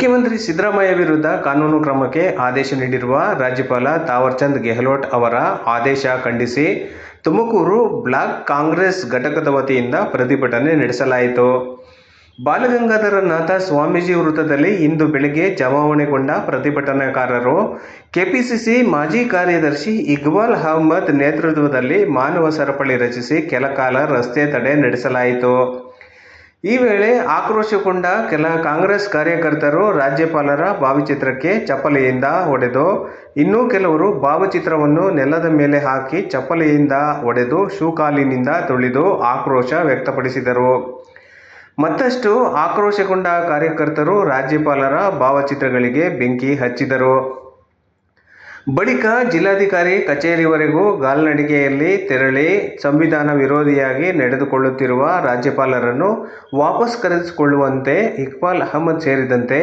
ಮುಖ್ಯಮಂತ್ರಿ ಸಿದ್ದರಾಮಯ್ಯ ವಿರುದ್ಧ ಕಾನೂನು ಕ್ರಮಕ್ಕೆ ಆದೇಶ ನೀಡಿರುವ ರಾಜ್ಯಪಾಲ ತಾವರ್ಚಂದ್ ಗೆಹ್ಲೋಟ್ ಅವರ ಆದೇಶ ಖಂಡಿಸಿ ತುಮಕೂರು ಬ್ಲಾಕ್ ಕಾಂಗ್ರೆಸ್ ಘಟಕದ ವತಿಯಿಂದ ಪ್ರತಿಭಟನೆ ನಡೆಸಲಾಯಿತು. ಬಾಲಗಂಗಾಧರನಾಥ ಸ್ವಾಮೀಜಿ ವೃತ್ತದಲ್ಲಿ ಇಂದು ಬೆಳಗ್ಗೆ ಜಮಾವಣೆಗೊಂಡ ಪ್ರತಿಭಟನಾಕಾರರು ಕೆಪಿಸಿಸಿ ಮಾಜಿ ಕಾರ್ಯದರ್ಶಿ ಇಕ್ಬಾಲ್ ಅಹಮದ್ ನೇತೃತ್ವದಲ್ಲಿ ಮಾನವ ಸರಪಳಿ ರಚಿಸಿ ಕೆಲಕಾಲ ರಸ್ತೆ ತಡೆ ನಡೆಸಲಾಯಿತು. ಈ ವೇಳೆ ಆಕ್ರೋಶಗೊಂಡ ಕೆಲ ಕಾಂಗ್ರೆಸ್ ಕಾರ್ಯಕರ್ತರು ರಾಜ್ಯಪಾಲರ ಭಾವಚಿತ್ರಕ್ಕೆ ಚಪ್ಪಲಿಯಿಂದ ಹೊಡೆದು, ಇನ್ನೂ ಕೆಲವರು ಭಾವಚಿತ್ರವನ್ನು ನೆಲದ ಮೇಲೆ ಹಾಕಿ ಚಪ್ಪಲಿಯಿಂದ ಹೊಡೆದು ಶೂಕಾಲಿನಿಂದ ತುಳಿದು ಆಕ್ರೋಶ ವ್ಯಕ್ತಪಡಿಸಿದರು. ಮತ್ತಷ್ಟು ಆಕ್ರೋಶಗೊಂಡ ಕಾರ್ಯಕರ್ತರು ರಾಜ್ಯಪಾಲರ ಭಾವಚಿತ್ರಗಳಿಗೆ ಬೆಂಕಿ ಹಚ್ಚಿದರು. ಬಳಿಕ ಜಿಲ್ಲಾಧಿಕಾರಿ ಕಚೇರಿವರೆಗೂ ಕಾಲ್ನಡಿಗೆಯಲ್ಲಿ ತೆರಳಿ ಸಂವಿಧಾನ ವಿರೋಧಿಯಾಗಿ ನಡೆದುಕೊಳ್ಳುತ್ತಿರುವ ರಾಜ್ಯಪಾಲರನ್ನು ವಾಪಸ್ ಕರೆಸಿಕೊಳ್ಳುವಂತೆ ಇಕ್ಬಾಲ್ ಅಹಮದ್ ಸೇರಿದಂತೆ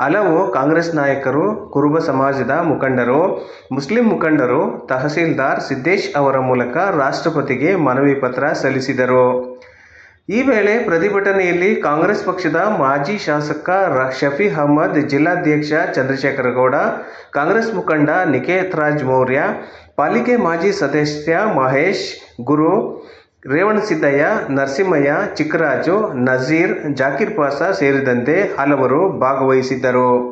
ಹಲವು ಕಾಂಗ್ರೆಸ್ ನಾಯಕರು, ಕುರುಬ ಸಮಾಜದ ಮುಖಂಡರು, ಮುಸ್ಲಿಂ ಮುಖಂಡರು, ತಹಸೀಲ್ದಾರ್ ಸಿದ್ದೇಶ್ ಅವರ ಮೂಲಕ ರಾಷ್ಟ್ರಪತಿಗೆ ಮನವಿ ಪತ್ರ ಸಲ್ಲಿಸಿದರು. ಈ ವೇಳೆ ಪ್ರತಿಭಟನೆಯಲ್ಲಿ ಕಾಂಗ್ರೆಸ್ ಪಕ್ಷದ ಮಾಜಿ ಶಾಸಕ ಶಫಿ ಅಹಮದ್, ಜಿಲ್ಲಾಧ್ಯಕ್ಷ ಚಂದ್ರಶೇಖರಗೌಡ, ಕಾಂಗ್ರೆಸ್ ಮುಖಂಡ ನಿಕೇತ್ ರಾಜ್ ಮೌರ್ಯ, ಪಾಲಿಕೆ ಮಾಜಿ ಸದಸ್ಯ ಮಹೇಶ್, ಗುರು ರೇವಣಸಿದ್ದಯ್ಯ ನರಸಿಂಹಯ್ಯ, ಚಿಕ್ಕರಾಜು, ನಜೀರ್, ಜಾಕೀರ್ ಪಾಸ ಸೇರಿದಂತೆ ಹಲವರು ಭಾಗವಹಿಸಿದ್ದರು.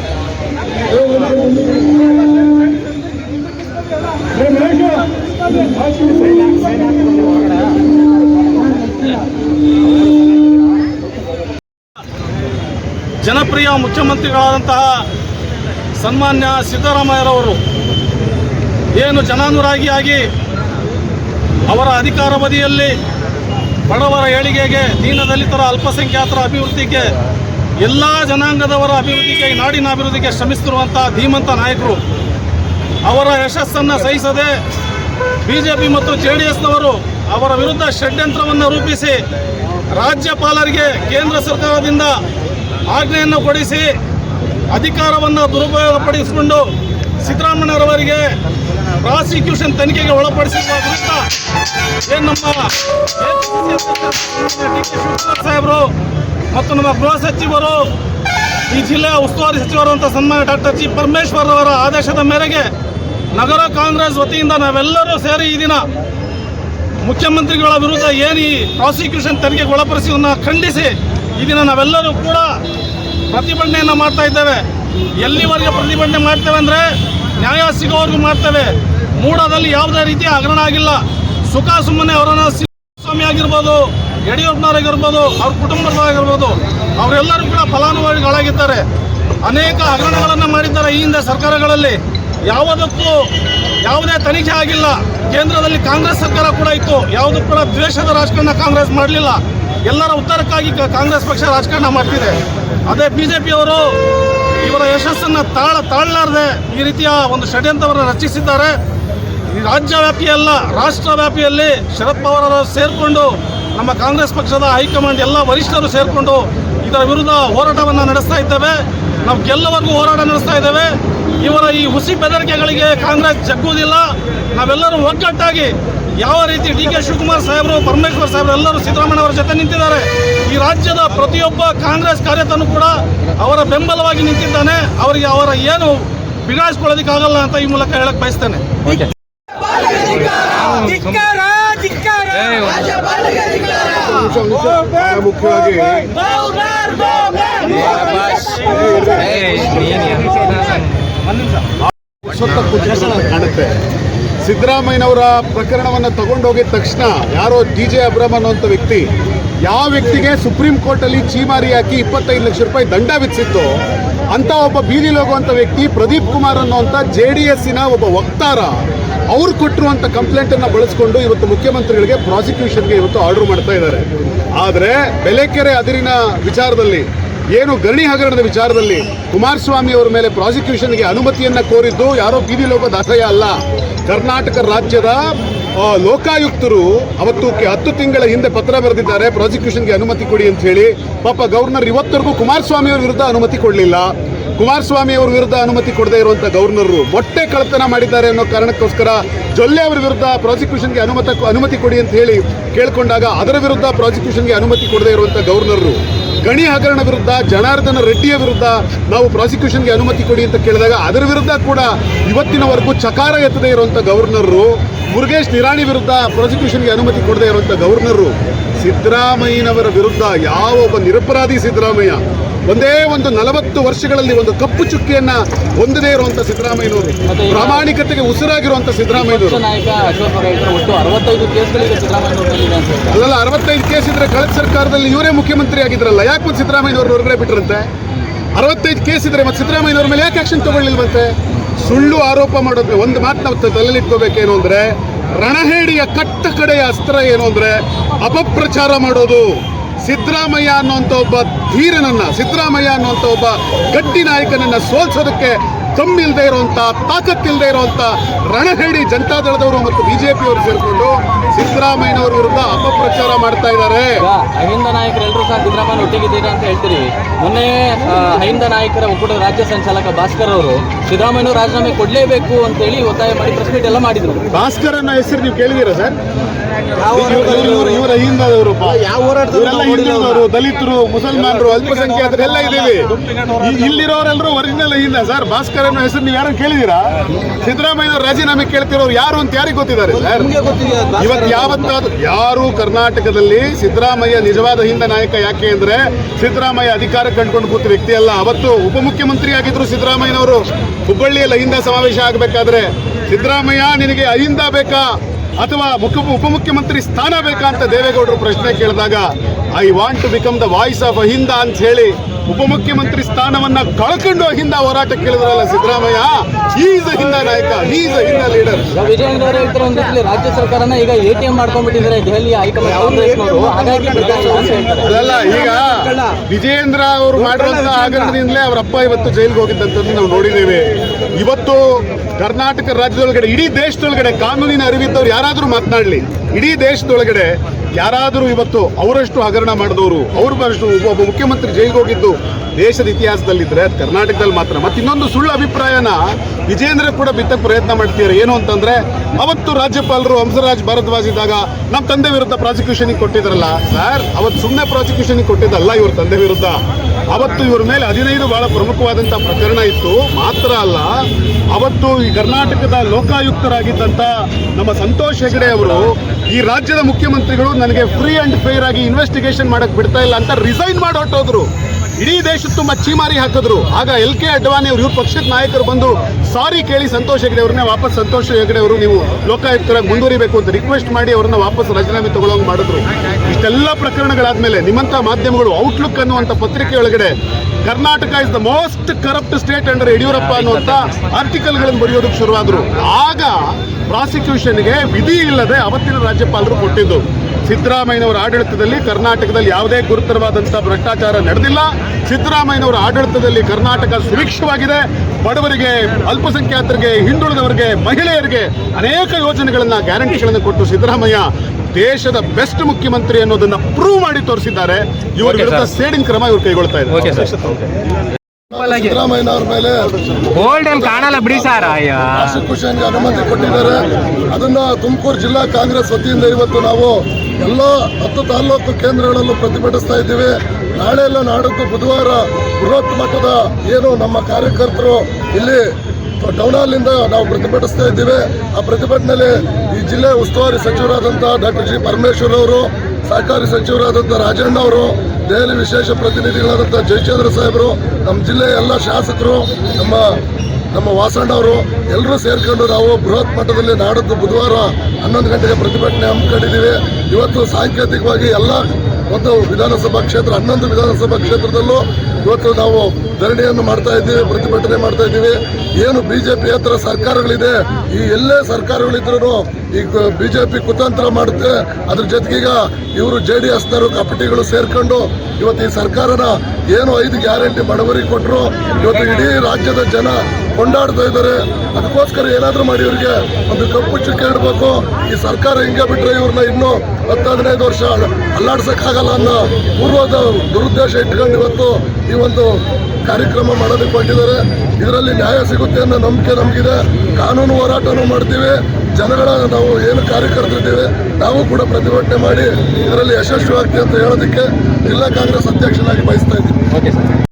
ಜನಪ್ರಿಯ ಮುಖ್ಯಮಂತ್ರಿಗಳಾದಂತಹ ಸನ್ಮಾನ್ಯ ಸಿದ್ದರಾಮಯ್ಯರವರು ಏನು ಜನಾನುರಾಗಿಯಾಗಿ ಅವರ ಅಧಿಕಾರಾವಧಿಯಲ್ಲಿ ಬಡವರ ಏಳಿಗೆಗೆ, ದೀನದಲಿತರ ಅಲ್ಪಸಂಖ್ಯಾತರ ಅಭಿವೃದ್ಧಿಗೆ, ಎಲ್ಲ ಜನಾಂಗದವರ ಅಭಿವೃದ್ಧಿಗೆ ನಾಡಿನ ಅಭಿವೃದ್ಧಿಗೆ ಶ್ರಮಿಸುತ್ತಿರುವಂತಹ ಧೀಮಂತ ನಾಯಕರು, ಅವರ ಯಶಸ್ಸನ್ನು ಸಹಿಸದೆ ಬಿ ಜೆ ಪಿ ಮತ್ತು ಜೆ ಡಿ ಎಸ್ನವರು ಅವರ ವಿರುದ್ಧ ಷಡ್ಯಂತ್ರವನ್ನು ರೂಪಿಸಿ ರಾಜ್ಯಪಾಲರಿಗೆ ಕೇಂದ್ರ ಸರ್ಕಾರದಿಂದ ಆಜ್ಞೆಯನ್ನು ಕೊಡಿಸಿ ಅಧಿಕಾರವನ್ನು ದುರುಪಯೋಗಪಡಿಸಿಕೊಂಡು ಸಿದ್ದರಾಮಣ್ಣರವರಿಗೆ ಪ್ರಾಸಿಕ್ಯೂಷನ್ ತನಿಖೆಗೆ ಒಳಪಡಿಸಿರುವ ವಿರುದ್ಧ ಏನು ನಮ್ಮ ಡಿ ಕೆ ಶಿವಕುಮಾರ್ ಸಾಹೇಬರು ಮತ್ತು ನಮ್ಮ ಗೃಹ ಸಚಿವರು, ಈ ಜಿಲ್ಲೆಯ ಉಸ್ತುವಾರಿ ಸಚಿವರು ಅಂತ ಸನ್ಮಾನ ಡಾಕ್ಟರ್ ಜಿ ಪರಮೇಶ್ವರ್ ಅವರ ಆದೇಶದ ಮೇರೆಗೆ ನಗರ ಕಾಂಗ್ರೆಸ್ ವತಿಯಿಂದ ನಾವೆಲ್ಲರೂ ಸೇರಿ ಈ ದಿನ ಮುಖ್ಯಮಂತ್ರಿಗಳ ವಿರುದ್ಧ ಏನು ಈ ಪ್ರಾಸಿಕ್ಯೂಷನ್ ತನಿಖೆಗೆ ಒಳಪಡಿಸಿದ್ದನ್ನು ಖಂಡಿಸಿ ಈ ದಿನ ನಾವೆಲ್ಲರೂ ಕೂಡ ಪ್ರತಿಭಟನೆಯನ್ನು ಮಾಡ್ತಾ ಇದ್ದೇವೆ. ಎಲ್ಲಿವರೆಗೆ ಪ್ರತಿಭಟನೆ ಮಾಡ್ತೇವೆ ಅಂದರೆ ನ್ಯಾಯ ಸಿಗೋವರೆಗೂ ಮಾಡ್ತೇವೆ. ಮೂಡದಲ್ಲಿ ಯಾವುದೇ ರೀತಿಯ ಹಗರಣ ಆಗಿಲ್ಲ. ಸುಖ ಸುಮ್ಮನೆ ಅವರನ್ನು ಸ್ವಾಮಿ ಆಗಿರ್ಬೋದು ಯಡಿಯೂರಪ್ಪನವರಾಗಿರ್ಬೋದು ಅವ್ರ ಕುಟುಂಬದವರಾಗಿರ್ಬೋದು ಅವರೆಲ್ಲರೂ ಕೂಡ ಫಲಾನುಭವಿಗಳಾಗಿದ್ದಾರೆ. ಅನೇಕ ಹಗರಣಗಳನ್ನು ಮಾಡಿದ್ದಾರೆ ಈ ಹಿಂದೆ ಸರ್ಕಾರಗಳಲ್ಲಿ. ಯಾವುದಕ್ಕೂ ಯಾವುದೇ ತನಿಖೆ ಆಗಿಲ್ಲ. ಕೇಂದ್ರದಲ್ಲಿ ಕಾಂಗ್ರೆಸ್ ಸರ್ಕಾರ ಕೂಡ ಇತ್ತು. ಯಾವುದು ಕೂಡ ದ್ವೇಷದ ರಾಜಕಾರಣ ಕಾಂಗ್ರೆಸ್ ಮಾಡಲಿಲ್ಲ. ಎಲ್ಲರ ಉತ್ತರಕ್ಕಾಗಿ ಕಾಂಗ್ರೆಸ್ ಪಕ್ಷ ರಾಜಕಾರಣ ಮಾಡ್ತಿದೆ. ಅದೇ ಬಿ ಜೆ ಪಿಯವರು ಇವರ ಯಶಸ್ಸನ್ನು ತಾಳ ತಾಳಲಾರದೆ ಈ ರೀತಿಯ ಒಂದು ಷಡ್ಯಂತ್ರವನ್ನು ರಚಿಸಿದ್ದಾರೆ. ರಾಜ್ಯ ವ್ಯಾಪಿಯಲ್ಲ ರಾಷ್ಟ್ರ ವ್ಯಾಪಿಯಲ್ಲಿ ಶರದ್ ಪವಾರ್ ಸೇರಿಕೊಂಡು ನಮ್ಮ ಕಾಂಗ್ರೆಸ್ ಪಕ್ಷದ ಹೈಕಮಾಂಡ್ ಎಲ್ಲ ವರಿಷ್ಠರು ಸೇರಿಕೊಂಡು ಇದರ ವಿರುದ್ಧ ಹೋರಾಟವನ್ನು ನಡೆಸ್ತಾ ಇದ್ದೇವೆ. ನಾವು ಗೆಲ್ಲವರೆಗೂ ಹೋರಾಟ ನಡೆಸ್ತಾ ಇದ್ದೇವೆ. ಇವರ ಈ ಹುಸಿ ಬೆದರಿಕೆಗಳಿಗೆ ಕಾಂಗ್ರೆಸ್ ಜಗ್ಗುವುದಿಲ್ಲ. ನಾವೆಲ್ಲರೂ ಒಗ್ಗಟ್ಟಾಗಿ ಯಾವ ರೀತಿ ಡಿ ಕೆ ಶಿವಕುಮಾರ್ ಸಾಹೇಬರು ಪರಮೇಶ್ವರ್ ಸಾಹೇಬರು ಎಲ್ಲರೂ ಸಿದ್ದರಾಮಯ್ಯ ಅವರ ಜೊತೆ ನಿಂತಿದ್ದಾರೆ. ಈ ರಾಜ್ಯದ ಪ್ರತಿಯೊಬ್ಬ ಕಾಂಗ್ರೆಸ್ ಕಾರ್ಯಕರ್ತನು ಕೂಡ ಅವರ ಬೆಂಬಲವಾಗಿ ನಿಂತಿದ್ದಾನೆ. ಅವರಿಗೆ ಅವರ ಏನು ಬಿಗಾಯಿಸ್ಕೊಳ್ಳೋದಕ್ಕಾಗಲ್ಲ ಅಂತ ಈ ಮೂಲಕ ಹೇಳಕ್ ಬಯಸ್ತೇನೆ. ಮುಖ್ಯವಾಗಿ ಕಾಣುತ್ತೆ. ಸಿದ್ದರಾಮಯ್ಯನವರ ಪ್ರಕರಣವನ್ನು ತಗೊಂಡೋಗಿದ ತಕ್ಷಣ ಯಾರೋ ಡಿ ಜೆ ಅಬ್ರಹ್ಮ ಅನ್ನುವಂಥ ವ್ಯಕ್ತಿ ಯಾವ ವ್ಯಕ್ತಿಗೆ ಸುಪ್ರೀಂ ಕೋರ್ಟಲ್ಲಿ ಚೀಮಾರಿ ಹಾಕಿ ಇಪ್ಪತ್ತೈದು ಲಕ್ಷ ರೂಪಾಯಿ ದಂಡ ವಿಧಿಸಿತ್ತು ಅಂತ ಒಬ್ಬ ಬೀದಿಲಿ ಹೋಗುವಂಥ ವ್ಯಕ್ತಿ ಪ್ರದೀಪ್ ಕುಮಾರ್ ಅನ್ನುವಂಥ ಜೆ ಡಿ ಎಸ್ಸಿನ ಒಬ್ಬ ವಕ್ತಾರ ಅವ್ರು ಕೊಟ್ಟಿರುವಂಥ ಕಂಪ್ಲೇಂಟನ್ನು ಬಳಸ್ಕೊಂಡು ಇವತ್ತು ಮುಖ್ಯಮಂತ್ರಿಗಳಿಗೆ ಪ್ರಾಸಿಕ್ಯೂಷನ್ಗೆ ಇವತ್ತು ಆರ್ಡರ್ ಮಾಡ್ತಾ ಇದ್ದಾರೆ. ಆದರೆ ಬೆಲೆಕೆರೆ ಅದಿರಿನ ವಿಚಾರದಲ್ಲಿ ಏನು ಗಣಿ ಹಗರಣದ ವಿಚಾರದಲ್ಲಿ ಕುಮಾರಸ್ವಾಮಿ ಅವರ ಮೇಲೆ ಪ್ರಾಸಿಕ್ಯೂಷನ್ಗೆ ಅನುಮತಿಯನ್ನ ಕೋರಿದ್ದು ಯಾರೋ ಬೀದಿ ಲೋಕ ಅಸಹ್ಯ ಅಲ್ಲ. ಕರ್ನಾಟಕ ರಾಜ್ಯದ ಲೋಕಾಯುಕ್ತರು ಅವತ್ತು ಹತ್ತು ತಿಂಗಳ ಹಿಂದೆ ಪತ್ರ ಬರೆದಿದ್ದಾರೆ, ಪ್ರಾಸಿಕ್ಯೂಷನ್ಗೆ ಅನುಮತಿ ಕೊಡಿ ಅಂತ ಹೇಳಿ. ಪಾಪ ಗವರ್ನರ್ ಇವತ್ತರೆಗೂ ಕುಮಾರಸ್ವಾಮಿ ಅವರ ವಿರುದ್ಧ ಅನುಮತಿ ಕೊಡಲಿಲ್ಲ. ಕುಮಾರಸ್ವಾಮಿ ಅವರ ವಿರುದ್ಧ ಅನುಮತಿ ಕೊಡದೇ ಇರುವಂಥ ಗವರ್ನರು ಮೊಟ್ಟೆ ಕಳ್ಳತನ ಮಾಡಿದ್ದಾರೆ ಅನ್ನೋ ಕಾರಣಕ್ಕೋಸ್ಕರ ಜೊಲ್ಲೆ ಅವರ ವಿರುದ್ಧ ಪ್ರಾಸಿಕ್ಯೂಷನ್ಗೆ ಅನುಮತ, ಅನುಮತಿ ಕೊಡಿ ಅಂತ ಹೇಳಿ ಕೇಳಿಕೊಂಡಾಗ ಅದರ ವಿರುದ್ಧ ಪ್ರಾಸಿಕ್ಯೂಷನ್ಗೆ ಅನುಮತಿ ಕೊಡದೇ ಇರುವಂಥ ಗವರ್ನರು ಗಣಿ ಹಗರಣ ವಿರುದ್ಧ, ಜನಾರ್ದನ ರೆಡ್ಡಿಯ ವಿರುದ್ಧ ನಾವು ಪ್ರಾಸಿಕ್ಯೂಷನ್ಗೆ ಅನುಮತಿ ಕೊಡಿ ಅಂತ ಕೇಳಿದಾಗ ಅದರ ವಿರುದ್ಧ ಕೂಡ ಇವತ್ತಿನವರೆಗೂ ಚಕಾರ ಎತ್ತದೇ ಇರುವಂಥ ಗವರ್ನರು ಮುರುಗೇಶ್ ನಿರಾಣಿ ವಿರುದ್ಧ ಪ್ರಾಸಿಕ್ಯೂಷನ್ಗೆ ಅನುಮತಿ ಕೊಡದೇ ಇರುವಂಥ ಗವರ್ನರು ಸಿದ್ದರಾಮಯ್ಯನವರ ವಿರುದ್ಧ ಯಾವ ಒಬ್ಬ ನಿರಪರಾಧಿ ಸಿದ್ದರಾಮಯ್ಯ? ಒಂದೇ ಒಂದು ನಲವತ್ತು ವರ್ಷಗಳಲ್ಲಿ ಒಂದು ಕಪ್ಪು ಚುಕ್ಕಿಯನ್ನ ಹೊಂದದೇ ಇರುವಂತ ಸಿದ್ದರಾಮಯ್ಯನವರು ಪ್ರಾಮಾಣಿಕತೆಗೆ ಉಸಿರಾಗಿರುವಂತ ಸಿದ್ದರಾಮಯ್ಯನವರು. ಅಲ್ಲ ಅರವತ್ತೈದು ಅಲ್ಲಲ್ಲ ಕೇಸ್ ಇದ್ರೆ ಕಳೆದ ಸರ್ಕಾರದಲ್ಲಿ ಇವರೇ ಮುಖ್ಯಮಂತ್ರಿ ಆಗಿದ್ರಲ್ಲ ಯಾಕೆ ಮತ್ತೆ ಸಿದ್ದರಾಮಯ್ಯನವರು ಹೊರಗಡೆ ಬಿಟ್ರಂತೆ? ಅರವತ್ತೈದು ಕೇಸ್ ಇದ್ರೆ ಮತ್ತೆ ಸಿದ್ದರಾಮಯ್ಯನವ್ರ ಮೇಲೆ ಯಾಕೆ ಆಕ್ಷನ್ ತಗೊಳ್ಳಿಲ್ವಂತೆ? ಸುಳ್ಳು ಆರೋಪ ಮಾಡೋದು ಒಂದು ಮಾತು ನಾವು ತಲೆಲಿಟ್ಕೋಬೇಕೇನು ಅಂದರೆ ರಣಹೇಡಿಯ ಕಟ್ಟ ಕಡೆಯ ಅಸ್ತ್ರ ಏನು ಅಂದರೆ ಅಪಪ್ರಚಾರ ಮಾಡೋದು. ಸಿದ್ದರಾಮಯ್ಯ ಅನ್ನುವಂಥ ಒಬ್ಬ ಧೀರನನ್ನು, ಸಿದ್ದರಾಮಯ್ಯ ಅನ್ನುವಂಥ ಒಬ್ಬ ಗಟ್ಟಿ ನಾಯಕನನ್ನು ಸೋಲ್ಸೋದಕ್ಕೆ ತಮ್ಮಿಲ್ದೇ ಇರುವಂತ ತಾಕತ್ತಿಲ್ಲದೆ ಇರುವಂತ ರಣಹೇಡಿ ಜನತಾದಳದವರು ಮತ್ತು ಬಿಜೆಪಿಯವರು ಸೇರಿಕೊಂಡು ಸಿದ್ದರಾಮಯ್ಯನವರ ವಿರುದ್ಧ ಅಪಪ್ರಚಾರ ಮಾಡ್ತಾ ಇದ್ದಾರೆ. ಅಹಿಂದ ನಾಯಕರೆಲ್ಲರೂ ಸಹ ಸಿದ್ದರಾಮಯ್ಯ ಒಟ್ಟಿಗಿದ್ದೀರಾ ಅಂತ ಹೇಳ್ತೀರಿ. ಮೊನ್ನೆ ಅಹಿಂದ ನಾಯಕರ ಒಕ್ಕೂಟದ ರಾಜ್ಯ ಸಂಚಾಲಕ ಭಾಸ್ಕರ್ ಅವರು ಸಿದ್ದರಾಮಯ್ಯ ರಾಜೀನಾಮೆ ಕೊಡಲೇಬೇಕು ಅಂತೇಳಿ ಒತ್ತಾಯ ಮಾಡಿ ಪ್ರೆಸ್ ಮೀಟ್ ಎಲ್ಲ ಮಾಡಿದ್ರು. ಭಾಸ್ಕರ್ ಅನ್ನೋ ಹೆಸರು ನೀವು ಕೇಳಿದೀರಾ ಸರ್? ಇವರ ಹಿಂದದವರು ಇವರೆಲ್ಲ ಹಿಂದುಳಿದವರು ದಲಿತರು ಮುಸಲ್ಮಾನರು ಅಲ್ಪಸಂಖ್ಯಾತರು ಎಲ್ಲ ಇದ್ದೀವಿ. ಇಲ್ಲಿರೋರೆಲ್ಲರೂ ಒರಿಜಿನಲ್ ಹಿಂದ. ಸರ್ ಭಾಸ್ಕರ್ ಅನ್ನೋ ಹೆಸರು ನೀವು ಯಾರು ಕೇಳಿದಿರಾ? ಸಿದ್ದರಾಮಯ್ಯ ರಾಜೀನಾಮೆ ಕೇಳ್ತಿರೋರು ಯಾರು ಅಂತ ಯಾರಿಗೆ ಗೊತ್ತಿದ್ದಾರೆ ಸರ್? ಇವತ್ತು ಯಾವತ್ತಾದ್ರೂ ಯಾರು ಕರ್ನಾಟಕದಲ್ಲಿ ಸಿದ್ದರಾಮಯ್ಯ ನಿಜವಾದ ಹಿಂದ ನಾಯಕ ಯಾಕೆ ಅಂದ್ರೆ ಸಿದ್ದರಾಮಯ್ಯ ಅಧಿಕಾರ ಕಂಡುಕೊಂಡು ಕೂತ ವ್ಯಕ್ತಿ ಅಲ್ಲ. ಅವತ್ತು ಉಪಮುಖ್ಯಮಂತ್ರಿ ಆಗಿದ್ರು ಸಿದ್ದರಾಮಯ್ಯನವರು. ಹುಬ್ಬಳ್ಳಿಯಲ್ಲಿ ಅಹಿಂದ ಸಮಾವೇಶ ಆಗಬೇಕಾದ್ರೆ ಸಿದ್ದರಾಮಯ್ಯ ನಿನಗೆ ಅಹಿಂದ ಬೇಕಾ? ಅಥವಾ ಮುಖ್ಯ ಉಪಮುಖ್ಯಮಂತ್ರಿ ಸ್ಥಾನ ಬೇಕಾ ಅಂತ ದೇವೇಗೌಡರು ಪ್ರಶ್ನೆ ಕೇಳಿದಾಗ I want to become the voice of Ahinda ಅಂತ ಹೇಳಿ ಉಪಮುಖ್ಯಮಂತ್ರಿ ಸ್ಥಾನವನ್ನ ಕಳ್ಕೊಂಡು ಅಹಿಂದ ಹೋರಾಟ ಕೇಳಿದ್ರಲ್ಲ ಸಿದ್ದರಾಮಯ್ಯ? ಈಸ್ ಅಹಿಂದ ನಾಯಕ. ಈಸ್ ಅಹಿಂದ ಲೀಡರ್ ವಿಜಯೇಂದ್ರ ಅವರು ರಾಜ್ಯ ಸರ್ಕಾರನ ಈಗ ಎ ಟಿ ಎಂ ಮಾಡ್ಕೊಂಡ್ಬಿಟ್ಟಿದ್ದಾರೆ. ದೆಹಲಿ ಹೈಕಮಾಂಡ್ ಅಲ್ಲ ಈಗ ವಿಜಯೇಂದ್ರ ಅವರು ಮಾಡಿರುವಂತಹ ಹಗರಣದಿಂದಲೇ ಅವರ ಅಪ್ಪ ಇವತ್ತು ಜೈಲಿಗೆ ಹೋಗಿದ್ದಂತದ್ದು ನಾವು ನೋಡಿದ್ದೇವೆ. ಇವತ್ತು ಕರ್ನಾಟಕ ರಾಜ್ಯದೊಳಗಡೆ, ಇಡೀ ದೇಶದೊಳಗಡೆ ಕಾನೂನಿನ ಅರಿವಿದ್ದವ್ರು ಯಾರಾದರೂ ಮಾತನಾಡಲಿ. ಇಡೀ ದೇಶದೊಳಗಡೆ ಯಾರಾದರೂ ಇವತ್ತು ಅವರಷ್ಟು ಹಗರಣ ಮಾಡಿದವರು, ಅವ್ರ ಬರಷ್ಟು ಒಬ್ಬ ಮುಖ್ಯಮಂತ್ರಿ ಜೈಲಿಗೆ ಹೋಗಿದ್ದು ದೇಶದ ಇತಿಹಾಸದಲ್ಲಿದ್ದರೆ ಅದು ಕರ್ನಾಟಕದಲ್ಲಿ ಮಾತ್ರ. ಮತ್ತು ಇನ್ನೊಂದು ಸುಳ್ಳು ಅಭಿಪ್ರಾಯನ ವಿಜೇಂದ್ರ ಕೂಡ ಬಿತ್ತಕ್ಕೆ ಪ್ರಯತ್ನ ಮಾಡ್ತಿದ್ದಾರೆ. ಏನು ಅಂತಂದರೆ, ಅವತ್ತು ರಾಜ್ಯಪಾಲರು ಹಂಸರಾಜ್ ಭಾರದ್ವಾಜ್ ಇದ್ದಾಗ ನಮ್ಮ ತಂದೆ ವಿರುದ್ಧ ಪ್ರಾಸಿಕ್ಯೂಷನಿಗೆ ಕೊಟ್ಟಿದ್ರಲ್ಲ. ಸರ್, ಅವತ್ತು ಸುಮ್ಮನೆ ಪ್ರಾಸಿಕ್ಯೂಷನಿಗೆ ಕೊಟ್ಟಿದ್ದಲ್ಲ ಇವ್ರ ತಂದೆ ವಿರುದ್ಧ. ಅವತ್ತು ಇವ್ರ ಮೇಲೆ ಹದಿನೈದು ಬಹಳ ಪ್ರಮುಖವಾದಂಥ ಪ್ರಕರಣ ಇತ್ತು. ಮಾತ್ರ ಅಲ್ಲ ಅವತ್ತು ಈ ಕರ್ನಾಟಕದ ಲೋಕಾಯುಕ್ತರಾಗಿದ್ದಂಥ ನಮ್ಮ ಸಂತೋಷ್ ಹೆಗಡೆ ಅವರು, ಈ ರಾಜ್ಯದ ಮುಖ್ಯಮಂತ್ರಿಗಳು ನನಗೆ ಫ್ರೀ ಅಂಡ್ ಫೇರ್ ಆಗಿ ಇನ್ವೆಸ್ಟಿಗೇಷನ್ ಮಾಡಕ್ಕೆ ಬಿಡ್ತಾ ಇಲ್ಲ ಅಂತ ರಿಸೈನ್ ಮಾಡಿ ಹೊರಟೋದ್ರು. ಇಡೀ ದೇಶ ತುಂಬಾ ಚೀಮಾರಿ ಹಾಕಿದ್ರು. ಆಗ ಎಲ್ ಕೆ ಅಡ್ವಾಣಿ ಅವರು ಇವ್ರ ಪಕ್ಷದ ನಾಯಕರು ಬಂದು ಸಾರಿ ಕೇಳಿ ಸಂತೋಷ್ ಹೆಗಡೆ ಅವ್ರನ್ನ ವಾಪಸ್ ಸಂತೋಷ್ ಹೆಗಡೆ ಅವರು ನೀವು ಲೋಕಾಯುಕ್ತರಾಗಿ ಮುಂದುವರಿಬೇಕು ಅಂತ ರಿಕ್ವೆಸ್ಟ್ ಮಾಡಿ ಅವ್ರನ್ನ ವಾಪಸ್ ರಾಜೀನಾಮೆ ತಗೊಳ್ಳೋಂಗ್ ಮಾಡಿದ್ರು. ಇಷ್ಟೆಲ್ಲ ಪ್ರಕರಣಗಳಾದ್ಮೇಲೆ ನಿಮ್ಮಂತ ಮಾಧ್ಯಮಗಳು ಔಟ್ಲುಕ್ ಅನ್ನುವಂಥ ಪತ್ರಿಕೆಯೊಳಗಡೆ Karnataka is the most corrupt state under Yediyurappa ಅನ್ನುವಂಥ ಆರ್ಟಿಕಲ್ಗಳನ್ನು ಬರೆಯೋದಕ್ಕೆ ಶುರುವಾದ್ರು. ಆಗ ಪ್ರಾಸಿಕ್ಯೂಷನ್ಗೆ ವಿಧಿ ಇಲ್ಲದೆ ಅವತ್ತಿನ ರಾಜ್ಯಪಾಲರು ಕೊಟ್ಟಿದ್ದು. ಸಿದ್ದರಾಮಯ್ಯನವರ ಆಡಳಿತದಲ್ಲಿ ಕರ್ನಾಟಕದಲ್ಲಿ ಯಾವುದೇ ಗುರುತರವಾದಂಥ ಭ್ರಷ್ಟಾಚಾರ ನಡೆದಿಲ್ಲ. ಸಿದ್ದರಾಮಯ್ಯನವರ ಆಡಳಿತದಲ್ಲಿ ಕರ್ನಾಟಕ ಸುರಕ್ಷಿತವಾಗಿದೆ. ಬಡವರಿಗೆ ಅಲ್ಪಸಂಖ್ಯಾತರಿಗೆ ಹಿಂದುಳಿದವರಿಗೆ ಮಹಿಳೆಯರಿಗೆ ಅನೇಕ ಯೋಜನೆಗಳನ್ನು ಗ್ಯಾರಂಟಿಗಳನ್ನು ಕೊಟ್ಟು ಸಿದ್ದರಾಮಯ್ಯ ದೇಶದ ಬೆಸ್ಟ್ ಮುಖ್ಯಮಂತ್ರಿ ಅನ್ನೋದನ್ನ ಪ್ರೂವ್ ಮಾಡಿ ತೋರಿಸಿದ್ದಾರೆ. ಇವರ ವಿರುದ್ಧ ಸೇಡಿನ ಕ್ರಮ ಇವರು ಕೈಗೊಳ್ತಾ ಇದ್ದಾರೆ. ಸಿದ್ದರಾಮಯ್ಯನವ್ರ ಮೇಲೆ ಕಾಣಲ್ಲ ಬಿಡಿ ಸರ್ ಅಯ್ಯ. ಅನುಮತಿ ಕೊಟ್ಟಿದ್ದಾರೆ. ಅದನ್ನ ತುಮಕೂರು ಜಿಲ್ಲಾ ಕಾಂಗ್ರೆಸ್ ವತಿಯಿಂದ ಇವತ್ತು ನಾವು ಎಲ್ಲ ಹತ್ತು ತಾಲ್ಲೂಕು ಕೇಂದ್ರಗಳಲ್ಲೂ ಪ್ರತಿಭಟಿಸ್ತಾ ಇದ್ದೀವಿ. ನಾಳೆ ಎಲ್ಲ ನಾಡದ್ದು ಬುಧವಾರ ಬೃಹತ್ ಮಟ್ಟದ ಏನು ನಮ್ಮ ಕಾರ್ಯಕರ್ತರು ಇಲ್ಲಿ ಟೌನ್ ಹಾಲ್ನಿಂದ ನಾವು ಪ್ರತಿಭಟಿಸ್ತಾ ಇದ್ದೀವಿ. ಆ ಪ್ರತಿಭಟನೆಯಲ್ಲಿ ಈ ಜಿಲ್ಲೆ ಉಸ್ತುವಾರಿ ಸಚಿವರಾದಂಥ ಡಾಕ್ಟರ್ ಜಿ ಪರಮೇಶ್ವರ್ ಅವರು, ಸಹಕಾರಿ ಸಚಿವರಾದಂಥ ರಾಜಣ್ಣ ಅವರು, ದೆಹಲಿ ವಿಶೇಷ ಪ್ರತಿನಿಧಿಗಳಾದಂಥ ಜಯಚಂದ್ರ ಸಾಹೇಬರು, ನಮ್ಮ ಜಿಲ್ಲೆಯ ಎಲ್ಲ ಶಾಸಕರು, ನಮ್ಮ ನಮ್ಮ ವಾಸಣ್ಣವರು ಎಲ್ಲರೂ ಸೇರ್ಕೊಂಡು ನಾವು ಬೃಹತ್ ಮಟ್ಟದಲ್ಲಿ ನಾಡದ್ದು ಬುಧವಾರ ಹನ್ನೊಂದು ಗಂಟೆಗೆ ಪ್ರತಿಭಟನೆ ಹಮ್ಮಿಕೊಂಡಿದ್ದೀವಿ. ಇವತ್ತು ಸಾಂಕೇತಿಕವಾಗಿ ಎಲ್ಲ ಒಂದು ವಿಧಾನಸಭಾ ಕ್ಷೇತ್ರ, ಹನ್ನೊಂದು ವಿಧಾನಸಭಾ ಕ್ಷೇತ್ರದಲ್ಲೂ ಇವತ್ತು ನಾವು ಧರಣಿಯನ್ನು ಮಾಡ್ತಾ ಇದ್ದೀವಿ, ಪ್ರತಿಭಟನೆ ಮಾಡ್ತಾ ಇದ್ದೀವಿ. ಏನು ಬಿಜೆಪಿ ಹತ್ರ ಸರ್ಕಾರಗಳಿದೆ, ಈ ಎಲ್ಲೇ ಸರ್ಕಾರಗಳಿದ್ರು ಈ ಬಿಜೆಪಿ ಕುತಂತ್ರ ಮಾಡುತ್ತೆ. ಅದ್ರ ಜೊತೆಗೀಗ ಇವರು ಜೆ ಡಿ ಎಸ್ನರು ಕಪಟಿಗಳು ಸೇರ್ಕೊಂಡು ಇವತ್ತು ಈ ಸರ್ಕಾರನ ಏನು ಐದು ಗ್ಯಾರಂಟಿ ಬಡವರಿಗೆ ಕೊಟ್ಟರು ಇವತ್ತು ಇಡೀ ರಾಜ್ಯದ ಜನ ಕೊಂಡಾಡ್ತಾ ಇದ್ದಾರೆ. ಅದಕ್ಕೋಸ್ಕರ ಏನಾದರೂ ಮಾಡಿ ಇವರಿಗೆ ಒಂದು ಕಪ್ಪು ಚುಕ್ಕೆ ಇಡಬೇಕು. ಈ ಸರ್ಕಾರ ಹಿಂಗೆ ಬಿಟ್ಟರೆ ಇವ್ರನ್ನ ಇನ್ನೂ ಹತ್ತು ಹದಿನೈದು ವರ್ಷ ಅಲ್ಲಾಡ್ಸೋಕ್ಕಾಗಲ್ಲ ಅನ್ನೋ ಪೂರ್ವದ ದುರುದ್ದೇಶ ಇಟ್ಕೊಂಡು ಇವತ್ತು ಈ ಒಂದು ಕಾರ್ಯಕ್ರಮ ಮಾಡೋದಕ್ಕೆ ಬಂದಿದ್ದಾರೆ ಇದರಲ್ಲಿ ನ್ಯಾಯ ಸಿಗುತ್ತೆ ಅನ್ನೋ ನಂಬಿಕೆ ನಮಗಿದೆ. ಕಾನೂನು ಹೋರಾಟನೂ ಮಾಡ್ತೀವಿ. ಜನಗಳ ನಾವು ಏನು ಕಾರ್ಯಕರ್ತರಿದ್ದೇವೆ, ನಾವು ಕೂಡ ಪ್ರತಿಭಟನೆ ಮಾಡಿ ಇದರಲ್ಲಿ ಯಶಸ್ವಿ ಆಗ್ತೀವಿ ಅಂತ ಹೇಳೋದಕ್ಕೆ ಜಿಲ್ಲಾ ಕಾಂಗ್ರೆಸ್ ಅಧ್ಯಕ್ಷನಾಗಿ ಬಯಸ್ತಾ ಇದ್ದೀನಿ.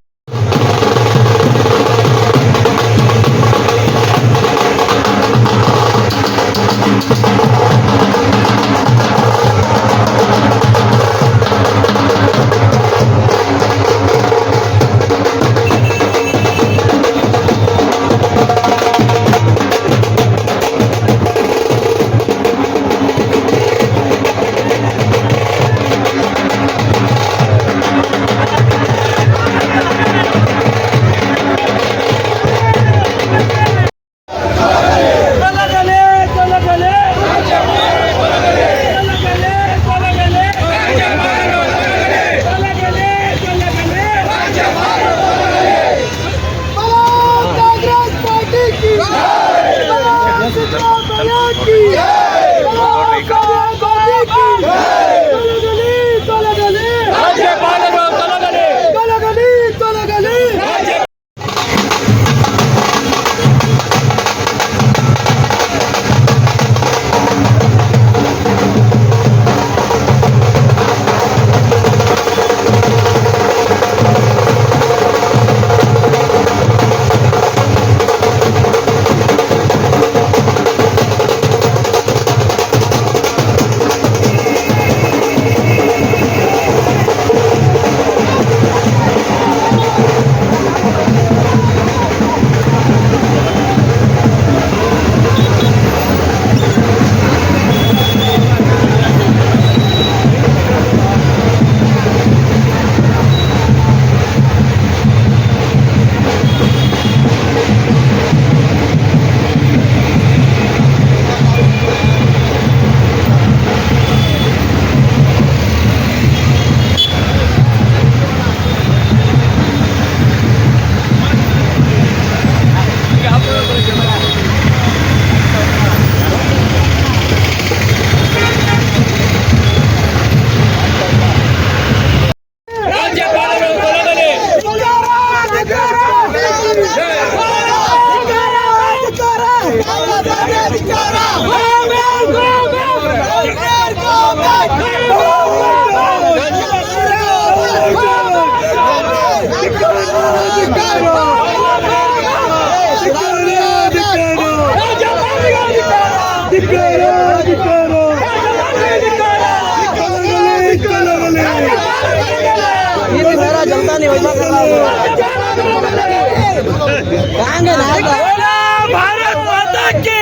भारत माता की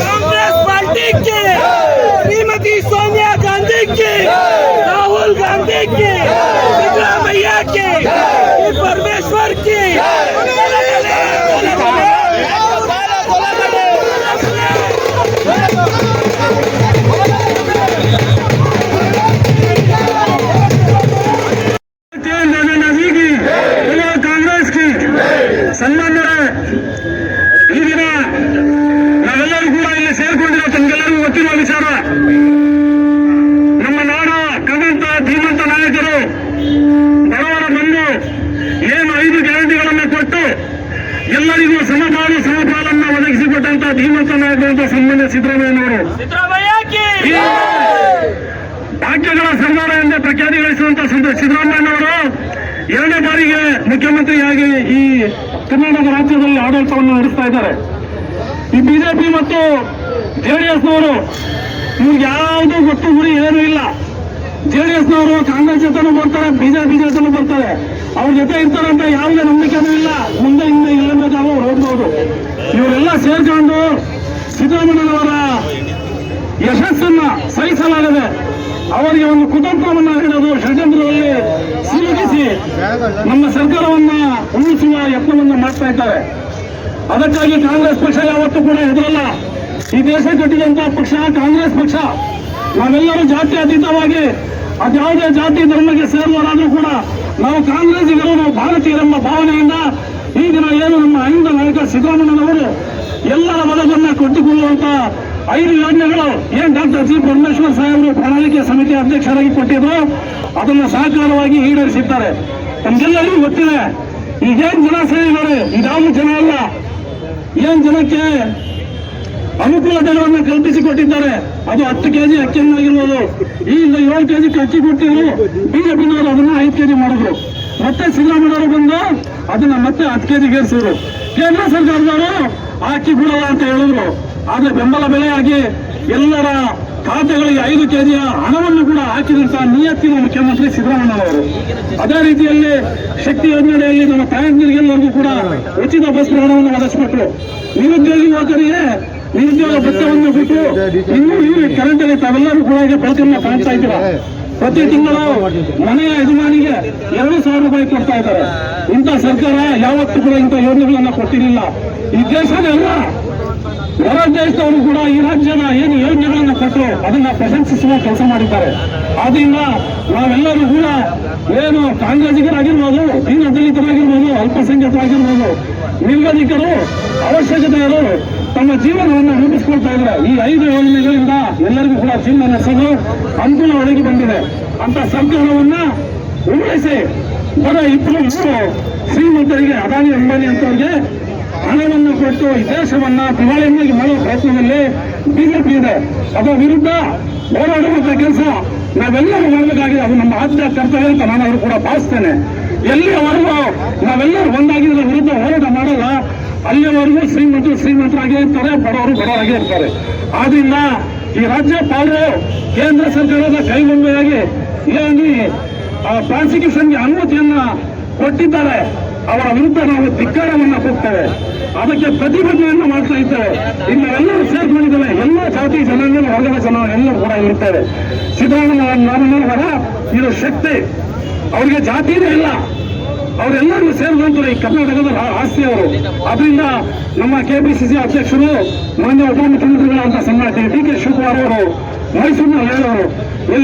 कांग्रेस पार्टी की श्रीमती सोनिया ಕದಂತ ಧೀಮಂತ ನಾಯಕರು ಬಡವರ ಬಂದು ಏನು ಐದು ಗ್ಯಾರಂಟಿಗಳನ್ನು ಕೊಟ್ಟು ಎಲ್ಲರಿಗೂ ಸಮಪಾಲು ಸಮಪಾಲನ್ನ ಒದಗಿಸಿಕೊಟ್ಟಂತ ಧೀಮಂತ ನಾಯಕರು ಅಂತ ಸನ್ಮಾನ್ಯ ಸಿದ್ದರಾಮಯ್ಯನವರು. ಭಾಗ್ಯಗಳ ಸರ್ಕಾರ ಎಂದೇ ಪ್ರಖ್ಯಾತಿ ಗಳಿಸುವಂತ ಸಿದ್ದರಾಮಯ್ಯನವರು ಎರಡನೇ ಬಾರಿಗೆ ಮುಖ್ಯಮಂತ್ರಿಯಾಗಿ ಈ ಕರ್ನಾಟಕ ರಾಜ್ಯದಲ್ಲಿ ಆಡಳಿತವನ್ನು ನಡೆಸ್ತಾ ಇದ್ದಾರೆ. ಈ ಬಿಜೆಪಿ ಮತ್ತು ಜೆಡಿಎಸ್ನವರು ಇವ್ರಿಗೆ ಯಾವುದೂ ಗೊತ್ತು ಗುರಿ ಏನೂ ಇಲ್ಲ. ಜೆಡಿಎಸ್ನವರು ಕಾಂಗ್ರೆಸ್ ಜೊತೆನೂ ಬರ್ತಾರೆ, ಬಿಜೆಪಿ ಜೊತೆನೂ ಬರ್ತಾರೆ. ಅವ್ರ ಜೊತೆ ಇರ್ತಾರೆ ಅಂತ ಯಾವುದೇ ನಂಬಿಕೆನೂ ಇಲ್ಲ. ಮುಂದೆ ಹಿಂದೆ ಇಲ್ಲಬೇಕಾಗ ಹೋಗ್ಬೋದು. ಇವರೆಲ್ಲ ಸೇರ್ಕೊಂಡು ಸಿದ್ದರಾಮಯ್ಯನವರ ಯಶಸ್ಸನ್ನ ಸಹಿಸಲಾಗದೆ ಅವರಿಗೆ ಒಂದು ಕುತಂತ್ರವನ್ನ ಹೇಳೋದು ಷಡ್ಯಂತ್ರದಲ್ಲಿ ಸಿಲುಕಿಸಿ ನಮ್ಮ ಸರ್ಕಾರವನ್ನ ಉಳಿಸುವ ಯತ್ನವನ್ನ ಮಾಡ್ತಾ ಇದ್ದಾರೆ. ಅದಕ್ಕಾಗಿ ಕಾಂಗ್ರೆಸ್ ಪಕ್ಷ ಯಾವತ್ತೂ ಕೂಡ ಹೆದರಲ್ಲ. ಈ ದೇಶ ಕಟ್ಟಿದಂತಹ ಪಕ್ಷ ಕಾಂಗ್ರೆಸ್ ಪಕ್ಷ. ನಾವೆಲ್ಲರೂ ಜಾತಿ ಅತೀತವಾಗಿ ಅದ್ಯಾವುದೇ ಜಾತಿ ಧರ್ಮಕ್ಕೆ ಸೇರುವವರಾದ್ರೂ ಕೂಡ ನಾವು ಕಾಂಗ್ರೆಸ್ಸಿಗರು, ನಾವು ಭಾರತೀಯರೆಂಬ ಭಾವನೆಯಿಂದ ಈ ದಿನ ಏನು ನಮ್ಮ ಅಹಿಂದ ನಾಯಕ ಸಿದ್ದರಾಮಯ್ಯನವರು ಎಲ್ಲರ ಬಲವನ್ನ ಕೊಟ್ಟುಕೊಳ್ಳುವಂತ ಐದು ಯೋಜನೆಗಳು ಏನ್ ಡಾಕ್ಟರ್ ಜಿ ಪರಮೇಶ್ವರ್ ಸಾಹೇಬರು ಪ್ರಣಾಳಿಕೆ ಸಮಿತಿ ಅಧ್ಯಕ್ಷರಾಗಿ ಕೊಟ್ಟಿದ್ರು, ಅದನ್ನ ಸಾಕಾರವಾಗಿ ಈಡೇರಿಸಿದ್ದಾರೆ. ನಮ್ಗೆಲ್ಲರಿಗೂ ಗೊತ್ತಿದೆ, ಈಗೇನ್ ಜನ ಸೇರಿದ್ದಾರೆ? ಇದಾವು ಜನ ಅಲ್ಲ. ಏನ್ ಜನಕ್ಕೆ ಅನುಕೂಲತೆಗಳನ್ನು ಕಲ್ಪಿಸಿಕೊಟ್ಟಿದ್ದಾರೆ. ಅದು ಹತ್ತು ಕೆಜಿ ಅಕ್ಕಿಯನ್ನಾಗಿರ್ಬೋದು ಈ ಇಂದ ಏಳು ಕೆಜಿ ಅಕ್ಕಿ ಕೊಟ್ಟಿದ್ರು ಬಿಜೆಪಿನವರು ಅದನ್ನ ಐದು ಕೆಜಿ ಮಾಡಿದ್ರು. ಮತ್ತೆ ಸಿದ್ದರಾಮಯ್ಯವರು ಬಂದು ಅದನ್ನ ಮತ್ತೆ ಹತ್ತು ಕೆಜಿ ಗೇರಿಸಿದ್ರು. ಕೇಂದ್ರ ಸರ್ಕಾರದವರು ಅಕ್ಕಿ ಬಿಡಲ್ಲ ಅಂತ ಹೇಳಿದ್ರು. ಆದ್ರೆ ಬೆಂಬಲ ಬೆಲೆಯಾಗಿ ಎಲ್ಲರ ಖಾತೆಗಳಿಗೆ ಐದು ಕೆಜಿಯ ಹಣವನ್ನು ಕೂಡ ಹಾಕಿದಂತಹ ನಿಯತ್ತಿನ ಮುಖ್ಯಮಂತ್ರಿ ಸಿದ್ದರಾಮಯ್ಯನವರು. ಅದೇ ರೀತಿಯಲ್ಲಿ ಶಕ್ತಿ ಯೋಜನೆಯಲ್ಲಿ ನಮ್ಮ ತಾಯಂದಿರಿಗೆಲ್ಲರಿಗೂ ಕೂಡ ಉಚಿತ ಬಸ್ ಪ್ರಯಾಣವನ್ನು ಒದಗಿಸಿಕೊಟ್ರು ನಿರುದ್ಯೋಗಿ ಯುವಕರಿಗೆ ನಿರುದ್ಯೋಗ ಭತ್ಯವನ್ನು ಬಿಟ್ಟು ಇನ್ನೂ ಕರೆಂಟ್ ಅಲ್ಲಿ ತಾವೆಲ್ಲರೂ ಕೂಡ ಈಗ ಬೆಳಕನ್ನ ಕಾಣ್ತಾ ಇದ್ದೀರಾ? ಪ್ರತಿ ತಿಂಗಳು ಮನೆಯ ಯಜಮಾನಿಗೆ ಎರಡು ಸಾವಿರ ರೂಪಾಯಿ ಕೊಡ್ತಾ ಇದ್ದಾರೆ. ಇಂಥ ಸರ್ಕಾರ ಯಾವತ್ತೂ ಕೂಡ ಇಂಥ ಯೋಜನೆಗಳನ್ನ ಕೊಟ್ಟಿರಲಿಲ್ಲ ಈ ದೇಶದೆಲ್ಲ ಹೊರ ದೇಶದವರು ಕೂಡ ಈ ರಾಜ್ಯದ ಏನು ಯೋಜನೆಗಳನ್ನ ಕೊಟ್ಟರು ಅದನ್ನ ಪ್ರಶಂಸಿಸುವ ಕೆಲಸ ಮಾಡಿದ್ದಾರೆ. ಆದ್ರಿಂದ ನಾವೆಲ್ಲರೂ ಕೂಡ ಏನು ಕಾಂಗ್ರೆಸ್ಸಿಗರಾಗಿರ್ಬೋದು ದೀನ ದಲಿತರಾಗಿರ್ಬೋದು ಅಲ್ಪಸಂಖ್ಯಾತರಾಗಿರ್ಬೋದು, ನಿರ್ಗತಿಕರು ಅವಶ್ಯಕತೆ ಇರೋರು ತಮ್ಮ ಜೀವನವನ್ನು ರೂಪಿಸ್ಕೊಳ್ತಾ ಇದ್ದಾರೆ. ಈ ಐದು ಯೋಜನೆಗಳಿಂದ ಎಲ್ಲರಿಗೂ ಕೂಡ ಜೀವನ ನಡೆಸಲು ಅನುಕೂಲ ಒದಗಿ ಬಂದಿದೆ. ಅಂತ ಸರ್ಕಾರವನ್ನ ಉಳಿಸಿ ಬರ ಇಬ್ಬರು ಮೂರು ಶ್ರೀಮಂತರಿಗೆ ಅದಾನಿ ಅಂಬಾನಿ ಅಂತವರಿಗೆ ಹಣವನ್ನು ಕೊಟ್ಟು ಈ ದೇಶವನ್ನ ದಿವಾಳಿಯನ್ನಾಗಿ ಮಾಡುವ ಪ್ರಯತ್ನದಲ್ಲಿ ಬಿಜೆಪಿ ಇದೆ. ಅದರ ವಿರುದ್ಧ ಹೋರಾಡುವಂತ ಕೆಲಸ ನಾವೆಲ್ಲರೂ ಮಾಡಬೇಕಾಗಿದೆ. ಅದು ನಮ್ಮ ಆದ್ಯ ಕರ್ತವ್ಯ ಅಂತ ನಾನು ಅವರು ಕೂಡ ಭಾವಿಸ್ತೇನೆ. ಎಲ್ಲಿಯವರೆಗೂ ನಾವೆಲ್ಲರೂ ಒಂದಾಗಿದ್ದರ ವಿರುದ್ಧ ಹೋರಾಟ ಮಾಡಲ್ಲ. ಅಲ್ಲಿಯವರೆಗೂ ಶ್ರೀಮಂತರು ಶ್ರೀಮಂತರಾಗೇ ಇರ್ತಾರೆ, ಬಡವರು ಬಡವರಾಗೇ ಇರ್ತಾರೆ. ಆದ್ರಿಂದ ಈ ರಾಜ್ಯಪಾಲರು ಕೇಂದ್ರ ಸರ್ಕಾರದ ಕೈಗೊಂಬೆಯಾಗಿ ಏನಿ ಪ್ರಾಸಿಕ್ಯೂಷನ್ಗೆ ಅನುಮತಿಯನ್ನ ಕೊಟ್ಟಿದ್ದಾರೆ. ಅವರ ವಿರುದ್ಧ ನಾವು ಧಿಕ್ಕಾರವನ್ನ ಕೊಡ್ತೇವೆ. ಅದಕ್ಕೆ ಪ್ರತಿಭಟನೆಯನ್ನು ಮಾಡ್ತಾ ಇದ್ದೇವೆ. ಇನ್ನು ಎಲ್ಲರೂ ಸೇರ್ಕೊಂಡಿದ್ದೇವೆ. ಎಲ್ಲ ಜಾತಿ ಜನಾಂಗ ವರ್ಗದ ಜನ ಎಲ್ಲರೂ ಕೂಡ ಇರುತ್ತೇವೆ ಸಿದ್ದರಾಮಯ್ಯ ಇದು ಶಕ್ತಿ. ಅವರಿಗೆ ಜಾತಿನೇ ಇಲ್ಲ. ಅವರೆಲ್ಲರೂ ಸೇರಿದಂತರು ಈ ಕರ್ನಾಟಕದ ಆಸ್ತಿ ಅವರು ಅದರಿಂದ ನಮ್ಮ ಕೆಪಿಸಿಸಿ ಅಧ್ಯಕ್ಷರು, ಮಾನ್ಯ ಉಪಮುಖ್ಯಮಂತ್ರಿಗಳಂತ ಸನ್ಮಾನ ಡಿ ಕೆ ಶಿವಕುಮಾರ್ ಅವರು ಮೈಸೂರಿನಲ್ಲಿ ಹೇಳೋರು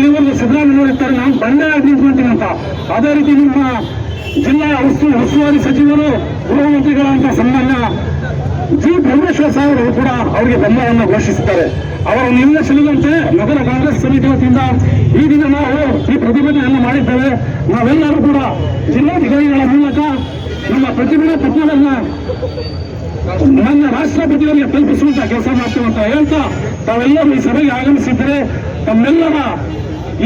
ಇವರು ಸಿದ್ದರಾಮಯ್ಯ ಇರ್ತಾರೆ, ನಾನು ಬಂಡೆಯಾಗಿ ನಿಂತ್ಕೊಂತೀನಿ ಅಂತ. ಅದೇ ರೀತಿ ನಿಮ್ಮ ಜಿಲ್ಲಾ ಉಸ್ತು ಉಸ್ತುವಾರಿ ಸಚಿವರು, ಗೃಹ ಸನ್ಮಾನ್ಯ ಜಿ. ಪರಮೇಶ್ವರ್ ಸಾಹೇಬರು ಕೂಡ ಅವರಿಗೆ ಬೆಂಬಲವನ್ನು ಘೋಷಿಸಿದ್ದಾರೆ. ಅವರ ನಿರ್ದೇಶನದಂತೆ ನಗರ ಕಾಂಗ್ರೆಸ್ ಸಮಿತಿ ವತಿಯಿಂದ ಈ ದಿನ ನಾವು ಈ ಪ್ರತಿಭಟನೆಯನ್ನು ಮಾಡಿದ್ದೇವೆ. ನಾವೆಲ್ಲರೂ ಕೂಡ ಜಿಲ್ಲಾಧಿಕಾರಿಗಳ ಮೂಲಕ ನಮ್ಮ ಪ್ರತಿಭಟನಾ ಪತ್ರವನ್ನ ನನ್ನ ರಾಷ್ಟ್ರಪತಿಯವರಿಗೆ ತಲುಪಿಸುವಂತ ಕೆಲಸ ಮಾಡ್ತೇವೆ ಅಂತ ಹೇಳ್ತಾ ತಾವೆಲ್ಲರೂ ಈ ಸಭೆಗೆ ಆಗಮಿಸಿದ್ರೆ ತಮ್ಮೆಲ್ಲರ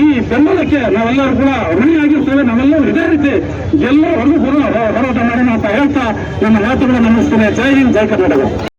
ಈ ಬೆಂಬಲಕ್ಕೆ ನಾವೆಲ್ಲರೂ ಕೂಡ ಋಣಿಯಾಗಿರ್ತೇವೆ. ನಾವೆಲ್ಲರೂ ಇದೇ ರೀತಿ ಎಲ್ಲರೂ ಕೂಡ ಹೋರಾಟ ಮಾಡೋಣ ಅಂತ ಹೇಳ್ತಾ ನನ್ನ ಮಾತುಗಳನ್ನು ನಮಿಸ್ತೇನೆ ಜೈ ಹಿಂದ್, ಜೈ ಕರ್ನಾಟಕ.